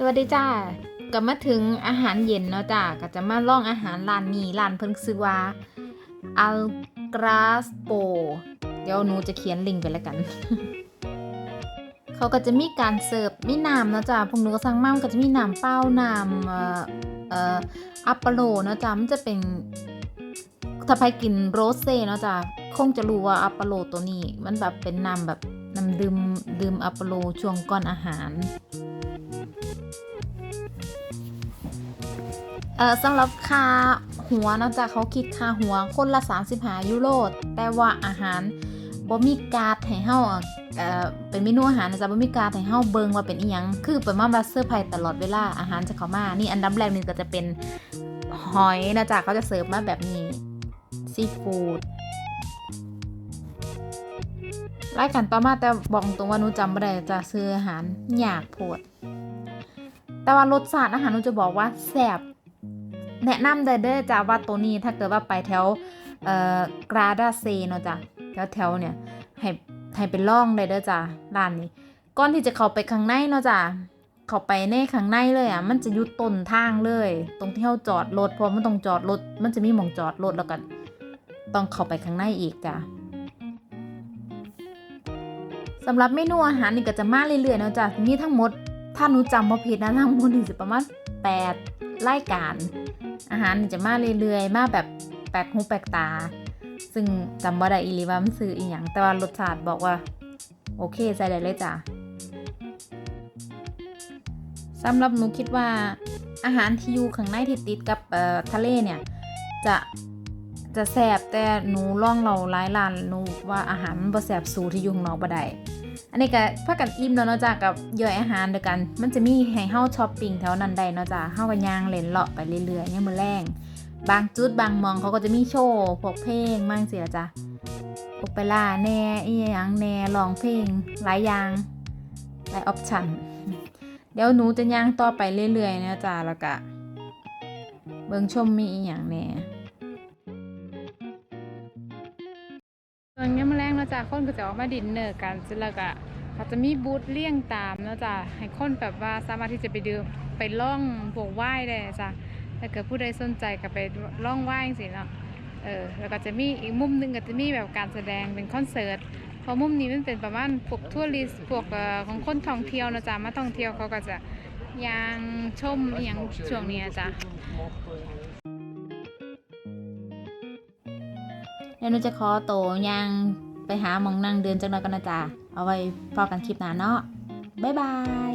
สวัสดีจ้าก็มาถึงอาหารเย็นเนาะจ้าก็จะมาลองอาหารร้านนี้ร้านเพิ่นชื่อว่า Al Graspo เดี๋ยวหนูจะเขียนลิงก์ไปแล้วกัน เขาก็จะมีการเสิร์ฟมีน้ำเนาะจ้าพวกหนูก็สั่งมามันก็จะมีน้ำเปล่าน้ำเอ่อเอ่ออัปเปโลเนาะจ้ามันจะเป็นถ้าใครกินโรสเซ่เนาะจ้ะคงจะรู้ว่าอัปเปโลตัวนี้ มันแบบเป็นน้ำแบบน้ำดื่มดื่มอัปเปโลช่วงก่อนอาหาร เออสำหรับค่าหัวนะจ้ะเขาคิดค่าหัวคนละ35ยูโรแต่ว่าอาหารบ่มีการ์ดให้เฮาเอ่อเป็นเมนูอาหารนะจ๊ะบ่มีการ์ดให้เฮาเบิ่งว่าเป็นอีหยังคือประมาณว่าเซอร์ไพรส์ตลอดเวลาอาหารจะเข้ามา นี่อันดับแรกนี่ก็จะเป็นหอยนะจ๊ะเขาจะเสิร์ฟมาแบบนี้ซีฟู้ดรายการต่อมาแต่บอกตรงว่าหนูจำไม่ได้จะซื้ออาหารอยากโพด แต่ว่ารสชาติอาหารหนูจะบอกว่าแซ่บ แนะนำได้เด้อจ้าว่าตัวนี้ถ้าเกิดว่าไปแถวเอ่อกราดาเซเนาะจ้ะแถวแถวเนี่ยให้ให้ไปล่องได้เด้อจ้าร้านนี้ก่อนที่จะเข้าไปข้างในเนาะจ้ะเข้าไปในข้างในเลยอะมันจะอยู่ต้นทางเลย ตรงที่เราจอดรถพราะมันต้องจอดรถมันจะมีหมองจอดรถแล้วก็ต้องเข้าไปข้างในอีกจ้ะสำหรับเมนูอาหารนี่ก็จะมาเรื่อยๆเนาะจ้ะมีทั้งหมดถ้าหนูจำบ่ผิดนะทั้งหมดนี่สิประมาณ8รายการ อาหารจะมาเรื่อยๆ มาแบบแปลกหูแปลกตา ซึ่งจำบ่ได้อีลีว่ามันซื้ออีหยังแต่ว่ารสชาติบอกว่า โอเคใส่ได้เลยจ้ะสำหรับหนูคิดว่าอาหารที่อยู่ข้างในที่ติดกับทะเลเนี่ย จะจะแสบแต่หนูล่องเราหลายร้านหนูว่าอาหารมันบ่แสบสูที่อยู่ข้างนอกบ่ได้ อันนี้ก็พากันอิ่มแล้วเนาะจ้ะกับย่อยอาหารเดียวกัน มันจะมีให้เฮาช้อปปิ้งแถวนั้นได้เนาะจ้ะเฮาก็ย่างเล่นเลาะไปเรื่อยๆยามมื้อแรงบางจุดบางมองเขาก็จะมีโชว์พวกเพลงมั่งเสิละจ้ะโอเปร่าแน่อีหยังแน่ร้องเพลงหลายอย่างหลายออปชั่นเดี๋ยวหนูจะย่างต่อไปเรื่อยๆนะจ้ะแล้วก็เบิ่งชมมีอีหยังแน่ ส่วนยามมอแรงเนาะจ้ะคนก็จะออกมาดินเนอร์กันเสร็จแล้วก็เขาจะมีบูธเลี่ยงตามเนาะจ้ะให้คนแบบว่าสามารถที่จะไปดื่มไปล่องพวกว่ายได้จ้ะถ้าเกิดผู้ใดสนใจก็ไปล่องว่ายสิเนาะเออแล้วก็จะมีอีกมุมหนึงก็จะมีแบบการแสดงเป็นคอนเสิร์ตเพราะมุมนี้มันเป็นประมาณพวกทัวริสต์พวกของคนท่องเที่ยวนะจ้ะมาท่องเที่ยวเขาก็จะยางชมอย่างช่วงนี้อะจ้ะ เดี๋ยวหนูจะขอโตวย่างไปหามองนั่งเดินจังหน่อยกันนะจ๊ะเอาไว้พอกันคลิปหน้าเนาะบ๊ายบาย